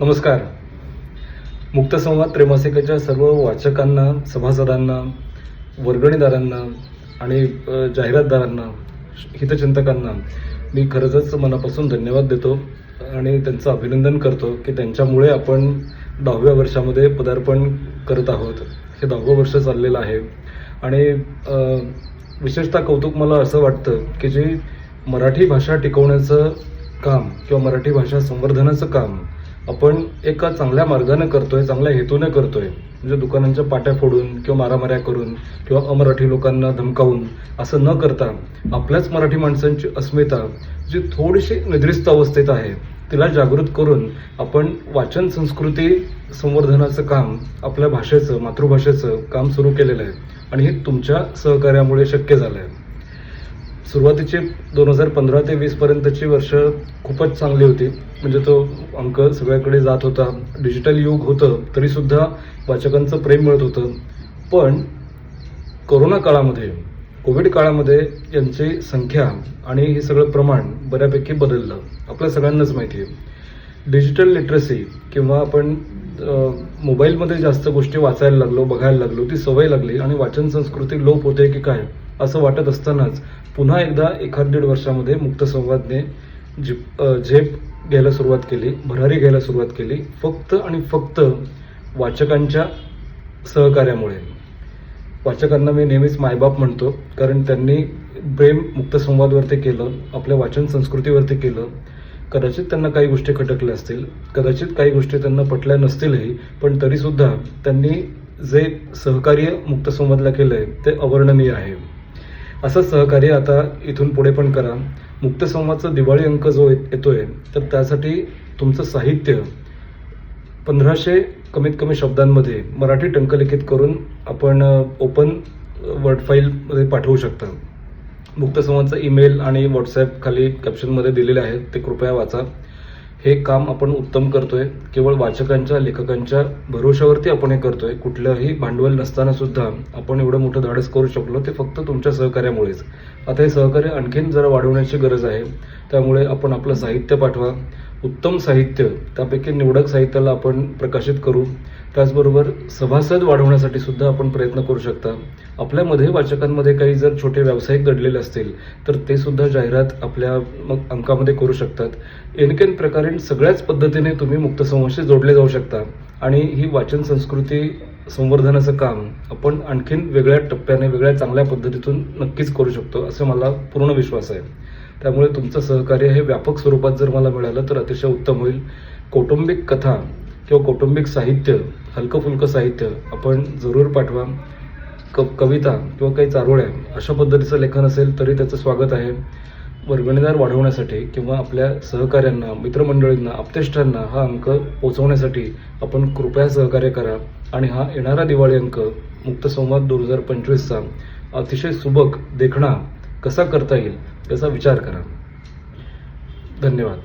नमस्कार. मुक्तसंवाद त्रैमासिकाच्या सर्व वाचकांना सभासदांना वर्गणीदारांना आणि जाहिरातदारांना हितचिंतकांना मी खरंच मनापासून धन्यवाद देतो आणि त्यांचं अभिनंदन करतो की त्यांच्यामुळे आपण दहाव्या वर्षामध्ये पदार्पण करत आहोत. हे दहावं वर्ष चाललेलं आहे. आणि विशेषतः कौतुक मला असं वाटतं की जे मराठी भाषा टिकवण्याचं काम किंवा मराठी भाषा संवर्धनाचं काम आपण एका चांगल्या मार्गाने करतोय चांगल्या हेतूने करतोय. म्हणजे दुकानांच्या पाट्या फोडून किंवा मारामाऱ्या करून किंवा अमराठी लोकांना धमकावून असं न करता आपल्याच मराठी माणसांची अस्मिता जी थोडीशी निद्रिस्त अवस्थेत आहे तिला जागृत करून आपण वाचन संस्कृती संवर्धनाचं काम आपल्या भाषेचं मातृभाषेचं काम सुरू केलेलं आहे. आणि हे तुमच्या सहकार्यामुळे शक्य झालं आहे सुरुवातीचे दोन हजार पंधरा ते वीस पर्यंतची वर्ष खूपच चांगली होती. म्हणजे तो अंक सगळ्याकडे जात होता. डिजिटल युग होतं तरीसुद्धा वाचकांचं प्रेम मिळत होतं. पण कोरोना काळामध्ये कोविड काळामध्ये यांची संख्या आणि हे सगळं प्रमाण बऱ्यापैकी बदललं. आपल्या सगळ्यांनाच माहिती आहे. डिजिटल लिटरसी किंवा आपण मोबाईलमध्ये जास्त गोष्टी वाचायला लागलो बघायला लागलो ती सवय लागली आणि वाचन संस्कृती लोप होते की काय? असं वाटत असतानाच पुन्हा एकदा एखाद दीड वर्षामध्ये मुक्त संवादने जिप झेप घ्यायला सुरुवात केली भरारी घ्यायला सुरुवात केली फक्त आणि फक्त वाचकांच्या सहकार्यामुळे. वाचकांना मी नेहमीच मायबाप म्हणतो कारण त्यांनी प्रेम मुक्त संवादवरती केलं आपल्या वाचन संस्कृतीवरती केलं. कदाचित त्यांना काही गोष्टी खटकल्या असतील कदाचित काही गोष्टी त्यांना पटल्या नसतीलही पण तरीसुद्धा त्यांनी जे सहकार्य मुक्त संवादला केलं आहे ते अवर्णनीय आहे. असं सहकार्य आता इथून पुढे पण करा. मुक्त संवादचा दिवाळी अंक जो येतो येतोय तर त्यासाठी तुमचं साहित्य पंधराशे कमीत कमी शब्दांमध्ये मराठी टंकलिखित करून आपण ओपन वर्ड फाईलमध्ये पाठवू शकता. मुक्त संवादचा ईमेल आणि व्हॉट्सॲप खाली कॅप्शनमध्ये दिलेले आहेत ते कृपया वाचा. हे काम आपण उत्तम करतोय. केवळ वाचकांच्या लेखकांच्या भरोशावरती आपण हे करतोय. कुठलंही भांडवल नसताना सुद्धा आपण एवढं मोठं धाडस करू शकलो ते फक्त तुमच्या सहकार्यामुळेच. आता हे सहकार्य आणखीन जरा वाढवण्याची गरज आहे. त्यामुळे आपण आपलं साहित्य पाठवा. उत्तम साहित्य त्यापैकी निवडक साहित्याला आपण प्रकाशित करू. त्याचबरोबर सभासद वाढवण्यासाठी सुद्धा आपण प्रयत्न करू शकता. आपल्यामध्ये वाचकांमध्ये काही जर छोटे व्यावसायिक दडलेले असतील तर ते सुद्धा जाहिरात आपल्या मग अंकामध्ये करू शकतात. एनकेन प्रकारे सगळ्याच पद्धतीने तुम्ही मुक्त संवादशी जोडले जाऊ शकता. आणि ही वाचन संस्कृती संवर्धनाचं काम आपण आणखीन वेगळ्या टप्प्याने वेगळ्या चांगल्या पद्धतीतून नक्कीच करू शकतो असं मला पूर्ण विश्वास आहे. त्यामुळे तुमचं सहकार्य हे व्यापक स्वरूपात जर मला मिळालं तर अतिशय उत्तम होईल. कौटुंबिक कथा किंवा कौटुंबिक साहित्य हलकं फुलकं साहित्य आपण जरूर पाठवा. क कविता किंवा काही चारोळ्या अशा पद्धतीचं लेखन असेल तरी त्याचं स्वागत आहे. वर्गणीदार वाढवण्यासाठी किंवा आपल्या सहकाऱ्यांना मित्रमंडळींना आपतेष्टांना हा अंक पोचवण्यासाठी आपण कृपया सहकार्य करा. आणि हा येणारा दिवाळी अंक मुक्त संवाद दोन हजार पंचवीसचा अतिशय सुबक देखणा कसा करता येईल याचा विचार करा. धन्यवाद.